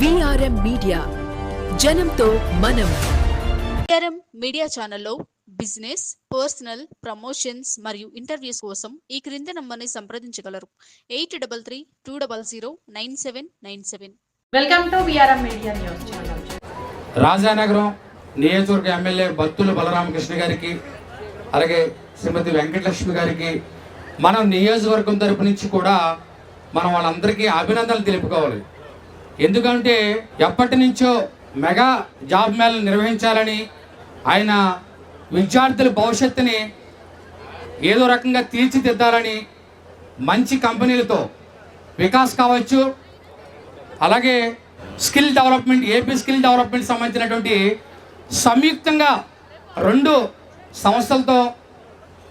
VRM media జనంతో మనం. KRM media ఛానల్లో బిజినెస్ పర్సనల్ ప్రమోషన్స్ మరియు ఇంటర్వ్యూస్ కోసం ఈ క్రింది నంబర్ని సంప్రదించగలరు. Eight double three two double zero nine seven nine seven. Welcome to VRM media news channel Rajanagaram నియోజకవర్గ ఎమ్మెల్యే బత్తుల బలరామకృష్ణ గారికి అలాగే శ్రీమతి వెంకటలక్ష్మి గారికి మనం నియోజకవర్గం తరపు నుంచి కూడా మనం వాళ్ళందరికీ అభినందనలు తెలుపుకోవాలి. ఎందుకంటే ఎప్పటి నుంచో మెగా జాబ్ మేళ నిర్వహించాలని ఆయన విద్యార్థుల భవిష్యత్తుని ఏదో రకంగా తీర్చిదిద్దాలని మంచి కంపెనీలతో వికాస్ కావచ్చు. అలాగే skill development AP skill development సంబంధించినటువంటి సంయుక్తంగా రెండు సంస్థలతో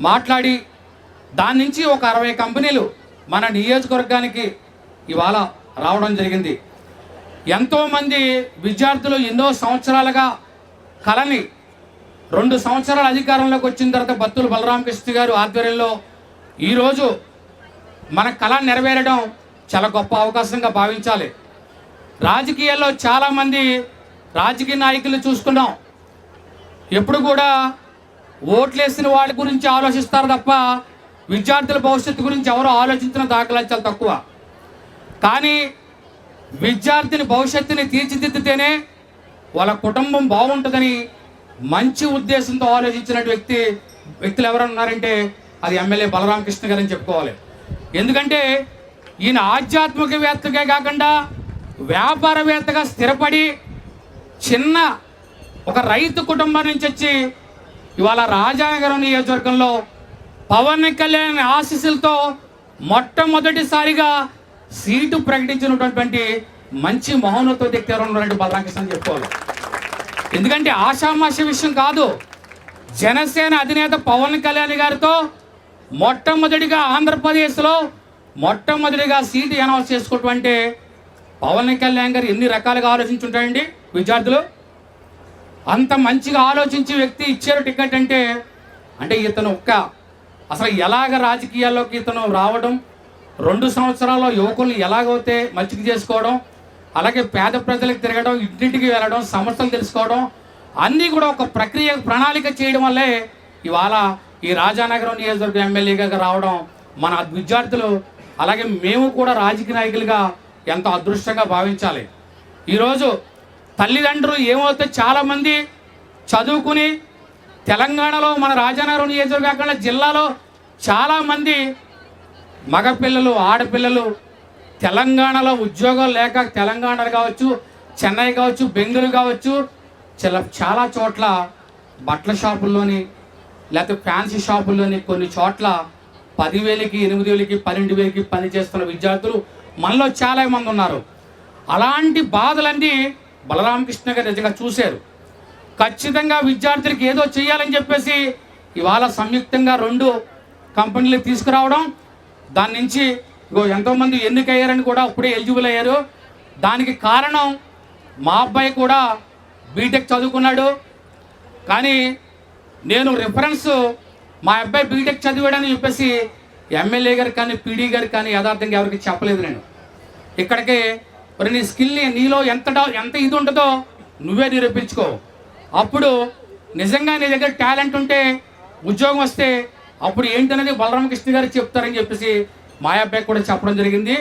మాట్లాడి దాని నుంచి ఒక అరవై కంపెనీలు మన నియోజకవర్గానికి ఇవాళ రావడం జరిగింది. ఎంతోమంది విద్యార్థులు ఎన్నో సంవత్సరాలుగా కళని రెండు సంవత్సరాల అధికారంలోకి వచ్చిన తర్వాత బత్తుల బలరామకృష్ణ గారు ఆధ్వర్యంలో ఈరోజు మన కళ నెరవేరడం చాలా గొప్ప అవకాశంగా భావించాలి. రాజకీయాల్లో చాలామంది రాజకీయ నాయకులు చూసుకున్నాం. ఎప్పుడు కూడా ఓట్లేసిన వాళ్ళ గురించి ఆలోచిస్తారు తప్ప విద్యార్థుల భవిష్యత్తు గురించి ఎవరు ఆలోచించిన దాఖలా చాలా తక్కువ. కానీ విద్యార్థిని భవిష్యత్తుని తీర్చిదిద్దితేనే వాళ్ళ కుటుంబం బాగుంటుందని మంచి ఉద్దేశంతో ఆలోచించిన వ్యక్తి వ్యక్తులు ఎవరైనా ఉన్నారంటే అది ఎమ్మెల్యే బలరామకృష్ణ గారని చెప్పుకోవాలి. ఎందుకంటే ఈయన ఆధ్యాత్మికవేత్తగా కాకుండా వ్యాపారవేత్తగా స్థిరపడి చిన్న ఒక రైతు కుటుంబం నుంచి వచ్చి ఇవాళ రాజానగరం నియోజకవర్గంలో పవన్ కళ్యాణ్ ఆశీస్సులతో మొట్టమొదటిసారిగా సీటు ప్రకటించినటువంటి మంచి మౌనతో దగ్గర ఎవరు ఉన్నారంటే బలరామకృష్ణ అని చెప్పుకోవాలి. ఎందుకంటే ఆషామాష విషయం కాదు జనసేన అధినేత పవన్ కళ్యాణ్ గారితో మొట్టమొదటిగా ఆంధ్రప్రదేశ్లో మొట్టమొదటిగా సీటు అనౌన్స్ చేసుకోవటం పవన్ కళ్యాణ్ గారు ఎన్ని రకాలుగా ఆలోచించుంటాయండి విద్యార్థులు? అంత మంచిగా ఆలోచించి వ్యక్తి ఇచ్చారు టికెట్ అంటే అంటే ఇతను ఒక్క అసలు ఎలాగ రాజకీయాల్లోకి ఇతను రావడం రెండు సంవత్సరాల్లో యువకుల్ని ఎలాగైతే మంచిగా చేసుకోవడం అలాగే పేద ప్రజలకు తిరగడం ఇంటింటికి వెళ్ళడం సమస్యలు తెలుసుకోవడం అన్నీ కూడా ఒక ప్రక్రియ ప్రణాళిక చేయడం వల్లే ఇవాళ ఈ రాజానగరం నియోజకవర్గం ఎమ్మెల్యేగా రావడం మన విద్యార్థులు అలాగే మేము కూడా రాజకీయ నాయకులుగా ఎంతో అదృష్టంగా భావించాలి. ఈరోజు తల్లిదండ్రులు ఏమవుతే చాలామంది చదువుకుని తెలంగాణలో మన రాజానగరం నియోజకవర్గం కాకుండా జిల్లాలో చాలామంది మగపిల్లలు ఆడపిల్లలు తెలంగాణలో ఉద్యోగం లేక తెలంగాణ కావచ్చు చెన్నై కావచ్చు బెంగళూరు కావచ్చు చాలా చాలా చోట్ల బట్టల షాపుల్లోని లేకపోతే ఫ్యాన్సీ షాపుల్లోని కొన్ని చోట్ల పదివేలకి ఎనిమిది వేలకి పన్నెండు వేలకి పని చేస్తున్న విద్యార్థులు మనలో చాలా మంది ఉన్నారు. అలాంటి బాధలన్నీ బలరామకృష్ణ గారు నిజంగా చూశారు. ఖచ్చితంగా విద్యార్థులకి ఏదో చేయాలని చెప్పేసి ఇవాళ సంయుక్తంగా రెండు కంపెనీలు తీసుకురావడం దాని నుంచి ఇగో ఎంతోమంది ఎన్నికయ్యారని కూడా అప్పుడే ఎలిజిబుల్ అయ్యారు. దానికి కారణం మా అబ్బాయి కూడా బీటెక్ చదువుకున్నాడు. కానీ నేను రిఫరెన్స్ మా అబ్బాయి బీటెక్ చదివాడని చెప్పేసి ఎమ్మెల్యే గారు కానీ పీడీ గారు కానీ యథార్థంగా ఎవరికి చెప్పలేదు నేను. ఇక్కడికి మరి నీ స్కిల్ని నీలో ఎంత ఎంత ఇది ఉంటుందో నువ్వే నిరూపించుకో. అప్పుడు నిజంగా నీ దగ్గర టాలెంట్ ఉంటే ఉద్యోగం వస్తే అప్పుడు ఏంటనేది బలరామకృష్ణ గారు చెప్తారని చెప్పేసి మా అబ్బాయి కూడా చెప్పడం జరిగింది.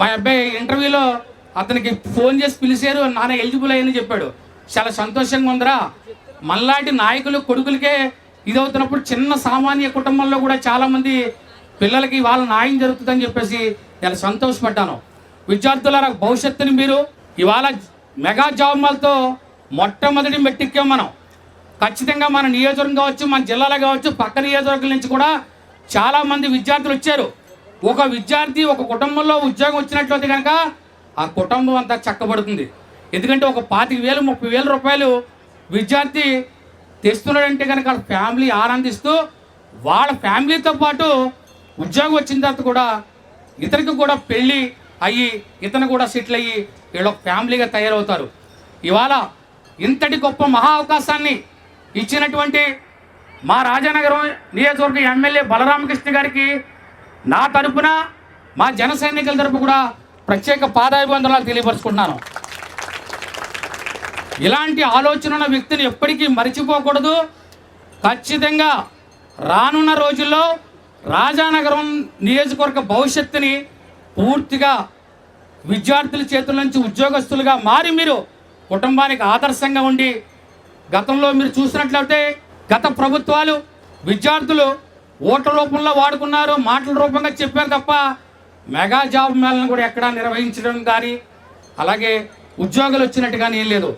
మా అబ్బాయి ఇంటర్వ్యూలో అతనికి ఫోన్ చేసి పిలిచారు నాన్న ఎలిజిబుల్ అయ్యని చెప్పాడు. చాలా సంతోషంగా ఉందిరా. మనలాంటి నాయకులు కొడుకులకే ఇది అవుతున్నప్పుడు చిన్న సామాన్య కుటుంబంలో కూడా చాలామంది పిల్లలకి వాళ్ళ న్యాయం జరుగుతుందని చెప్పేసి నేను సంతోషపడ్డాను. విద్యార్థులారా భవిష్యత్తుని మీరు ఇవాళ మెగా జాబ్మాల్తో మొట్టమొదటి మెట్టిక్కాం మనం. ఖచ్చితంగా మన నియోజకవర్గం కావచ్చు మన జిల్లాలో కావచ్చు పక్క నియోజకవర్గం నుంచి కూడా చాలామంది విద్యార్థులు వచ్చారు. ఒక విద్యార్థి ఒక కుటుంబంలో ఉద్యోగం వచ్చినట్లయితే కనుక ఆ కుటుంబం అంతా చక్కబడుతుంది. ఎందుకంటే ఒక పాతిక వేలు ముప్పై వేల రూపాయలు విద్యార్థి తెస్తున్నాడంటే కనుక వాళ్ళ ఫ్యామిలీ ఆనందిస్తూ వాళ్ళ ఫ్యామిలీతో పాటు ఉద్యోగం వచ్చిన తర్వాత కూడా ఇతనికి కూడా పెళ్ళి అయ్యి ఇతను కూడా సెటిల్ అయ్యి వీళ్ళు ఫ్యామిలీగా తయారవుతారు. ఇవాళ ఇంతటి గొప్ప మహా అవకాశాన్ని ఇచ్చినటువంటి మా రాజానగరం నియోజకవర్గ ఎమ్మెల్యే బలరామకృష్ణ గారికి నా తరపున మా జన సైనికుల తరపు కూడా ప్రత్యేక పాదాభివందనాలు తెలియపరుచుకుంటున్నాను. ఇలాంటి ఆలోచన ఉన్న వ్యక్తిని ఎప్పటికీ మరిచిపోకూడదు. ఖచ్చితంగా రానున్న రోజుల్లో రాజానగరం నియోజకవర్గ భవిష్యత్తుని పూర్తిగా విద్యార్థుల చేతుల నుంచి ఉద్యోగస్తులుగా మారి మీరు కుటుంబానికి ఆదర్శంగా ఉండి గతంలో మీరు చూసినట్లయితే గత ప్రభుత్వాలు విద్యార్థులు ఓట్ల రూపంలో వాడుకున్నారు మాటల రూపంగా చెప్పారు తప్ప మెగా జాబ్ మేళను కూడా ఎక్కడా నిర్వహించడం కానీ అలాగే ఉద్యోగాలు వచ్చినట్టు కానీ ఏం లేదు.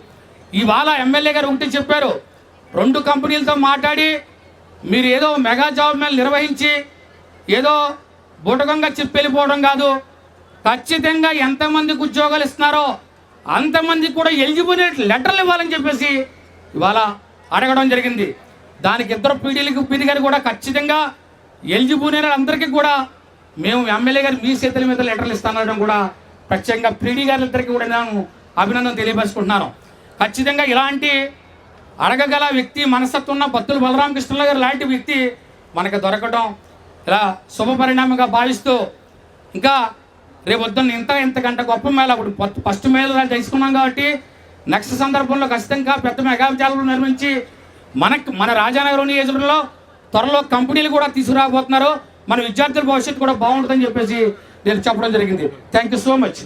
ఇవాళ ఎమ్మెల్యే గారు ఒకటి చెప్పారు రెండు కంపెనీలతో మాట్లాడి మీరు ఏదో మెగా జాబ్ మేళ నిర్వహించి ఏదో బుటకంగా చెప్పి వెళ్ళిపోవడం కాదు. ఖచ్చితంగా ఎంతమందికి ఉద్యోగాలు ఇస్తున్నారో అంతమందికి కూడా ఎలిజిబుల్ లెటర్లు ఇవ్వాలని చెప్పేసి ఇవాళ అడగడం జరిగింది. దానికి ఇద్దరు పీడీలకు పీడి గారు కూడా ఖచ్చితంగా ఎలిజిబుల్ అందరికీ కూడా మేము ఎమ్మెల్యే గారు మీ చేతుల మీద లెటర్లు ఇస్తానడం కూడా ప్రత్యేకంగా పీడీ గారిద్దరికీ కూడా నేను అభినందన తెలియపరుచుకుంటున్నాను. ఖచ్చితంగా ఇలాంటి అడగగల వ్యక్తి మనస్తత్వం ఉన్న బత్తుల బలరామకృష్ణ గారు లాంటి వ్యక్తి మనకు దొరకడం ఇలా శుభ పరిణామంగా భావిస్తూ ఇంకా రేపు వద్దున్న ఇంత ఇంతకంటే గొప్ప మేళ ఇప్పుడు ఫస్ట్- ఫస్ట్ మేళ తెలుసుకున్నాం కాబట్టి నెక్స్ట్ సందర్భంలో ఖచ్చితంగా పెద్ద మెగావిద్యాలయాలు నిర్మించి మనకు మన రాజానగరం నియోజకవర్గంలో త్వరలో కంపెనీలు కూడా తీసుకురాబోతున్నారు. మన విద్యార్థుల భవిష్యత్తు కూడా బాగుంటుందని చెప్పేసి నేను చెప్పడం జరిగింది. Thank you so much